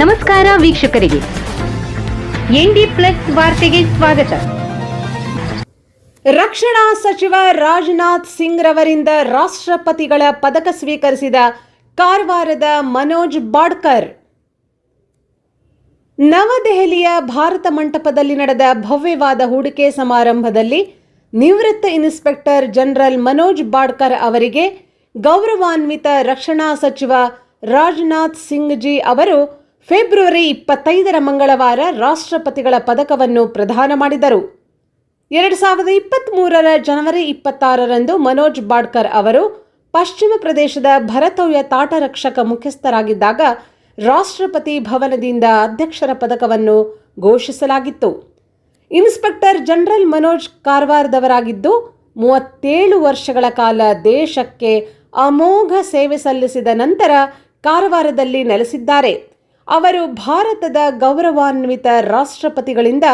ನಮಸ್ಕಾರ ವೀಕ್ಷಕರಿಗೆ. ND plus ವಾರ್ತೆಗೆ ಸ್ವಾಗತ. ರಕ್ಷಣಾ ಸಚಿವ ರಾಜನಾಥ್ ಸಿಂಗ್ ರವರಿಂದ ರಾಷ್ಟ್ರಪತಿಗಳ ಪದಕ ಸ್ವೀಕರಿಸಿದ ಕಾರವಾರದ ಮನೋಜ್ ಬಾಡ್ಕರ್. ನವದೆಹಲಿಯ ಭಾರತ ಮಂಟಪದಲ್ಲಿ ನಡೆದ ಭವ್ಯವಾದ ಹೂಡಿಕೆ ಸಮಾರಂಭದಲ್ಲಿ ನಿವೃತ್ತ ಇನ್ಸ್ಪೆಕ್ಟರ್ ಜನರಲ್ ಮನೋಜ್ ಬಾಡ್ಕರ್ ಅವರಿಗೆ ಗೌರವಾನ್ವಿತ ರಕ್ಷಣಾ ಸಚಿವ ರಾಜನಾಥ್ ಸಿಂಗ್ ಜಿ ಅವರು ಫೆಬ್ರವರಿ ಇಪ್ಪತ್ತೈದರ ಮಂಗಳವಾರ ರಾಷ್ಟ್ರಪತಿಗಳ ಪದಕವನ್ನು ಪ್ರದಾನ ಮಾಡಿದರು. ಎರಡು ಸಾವಿರದ ಇಪ್ಪತ್ತ್ಮೂರರ ಜನವರಿ ಇಪ್ಪತ್ತಾರರಂದು ಮನೋಜ್ ಬಾಡ್ಕರ್ ಅವರು ಪಶ್ಚಿಮ ಪ್ರದೇಶದ ಭರತವ್ಯ ತಾಟರಕ್ಷಕ ಮುಖ್ಯಸ್ಥರಾಗಿದ್ದಾಗ ರಾಷ್ಟ್ರಪತಿ ಭವನದಿಂದ ಅಧ್ಯಕ್ಷರ ಪದಕವನ್ನು ಘೋಷಿಸಲಾಗಿತ್ತು. ಇನ್ಸ್ಪೆಕ್ಟರ್ ಜನರಲ್ ಮನೋಜ್ ಕಾರವಾರದವರಾಗಿದ್ದು, ಮೂವತ್ತೇಳು ವರ್ಷಗಳ ಕಾಲ ದೇಶಕ್ಕೆ ಅಮೋಘ ಸೇವೆ ಸಲ್ಲಿಸಿದ ನಂತರ ಕಾರವಾರದಲ್ಲಿ ನೆಲೆಸಿದ್ದಾರೆ. ಅವರು ಭಾರತದ ಗೌರವಾನ್ವಿತ ರಾಷ್ಟ್ರಪತಿಗಳಿಂದ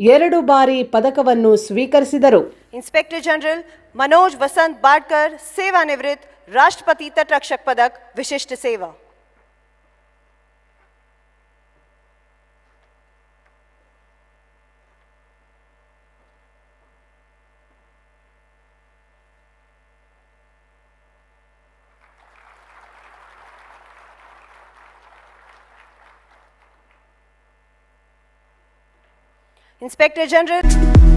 ಎರಡು ಬಾರಿ ಪದಕವನ್ನು ಸ್ವೀಕರಿಸಿದರು. ಇನ್ಸ್ಪೆಕ್ಟರ್ ಜನರಲ್ ಮನೋಜ್ ವಸಂತ್ ಬಾಡ್ಕರ್ ಸೇವಾನಿವೃತ್ ರಾಷ್ಟ್ರಪತಿ ತಟರಕ್ಷಕ್ ಪದಕ್, ವಿಶಿಷ್ಟ ಸೇವಾ. Inspector General.